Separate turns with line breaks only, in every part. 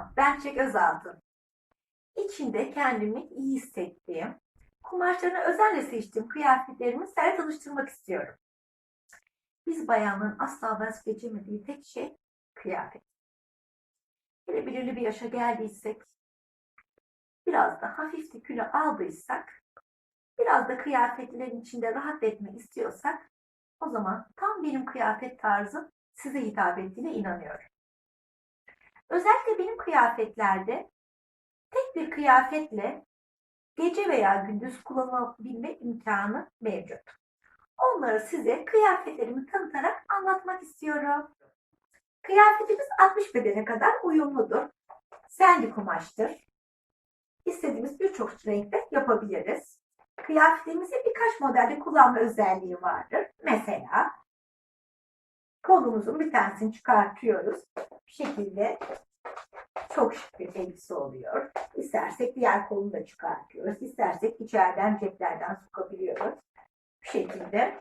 Merhaba, ben Çek Özaltın. İçinde kendimi iyi hissettiğim, kumaşlarını özenle seçtiğim kıyafetlerimi size tanıştırmak istiyorum. Biz bayanların asla vazgeçemediği tek şey kıyafet. Hele belirli bir yaşa geldiysek, biraz da hafif de kilo aldıysak, biraz da kıyafetlerin içinde rahat etmek istiyorsak, o zaman tam benim kıyafet tarzım size hitap ettiğine inanıyorum. Özellikle benim kıyafetlerde tek bir kıyafetle gece veya gündüz kullanabilme imkanı mevcut. Onları size kıyafetlerimi tanıtarak anlatmak istiyorum. Kıyafetimiz 60 bedene kadar uyumludur. Sendi kumaştır. İstediğimiz birçok renkte yapabiliriz. Kıyafetimizin birkaç modelde kullanma özelliği vardır. Mesela kolumuzun bir tanesini çıkartıyoruz. Bu şekilde çok şık bir elbise oluyor. İstersek diğer kolunu da çıkartıyoruz. İstersek içeriden ceplerden sokabiliyoruz. Bu şekilde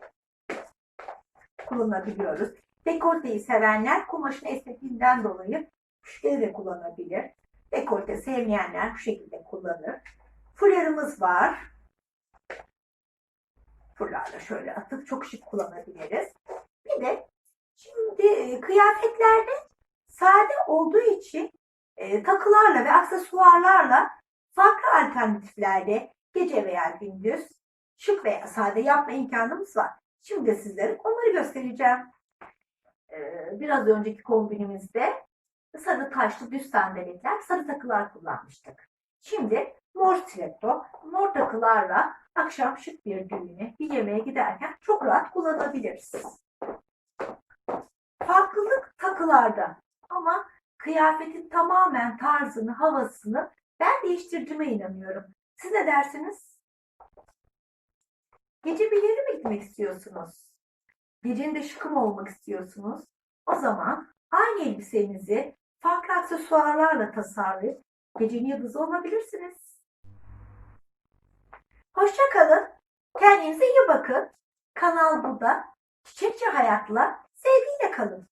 kullanabiliyoruz. Dekolteyi sevenler kumaşın esnekliğinden dolayı şekilde de kullanabilir. Dekolte sevmeyenler bu şekilde kullanır. Fularımız var. Fularla şöyle atıp çok şık kullanabiliriz. Bir de şimdi e, kıyafetlerde sade olduğu için e, takılarla ve aksesuarlarla farklı alternatiflerde gece veya gündüz şık veya sade yapma imkanımız var. Şimdi sizlere onları göstereceğim. E, biraz önceki kombinimizde sarı taşlı düz sandaletler, sarı takılar kullanmıştık. Şimdi mor stiletto, mor takılarla akşam şık bir düğüne, bir yemeğe giderken çok rahat kullanabiliriz. Farklılık takılarda kıyafetin tamamen tarzını, havasını ben değiştirdiğime inanıyorum. Siz ne dersiniz? Gece bir yere mi gitmek istiyorsunuz? Gecenin de şıkım olmak istiyorsunuz. O zaman aynı elbisenizi farklı aksesuarlarla tasarlayıp gecenin yıldızı olabilirsiniz. Hoşça kalın. Kendinize iyi bakın. Kanal burada. Çiçekçi hayatla sevgiyle kalın.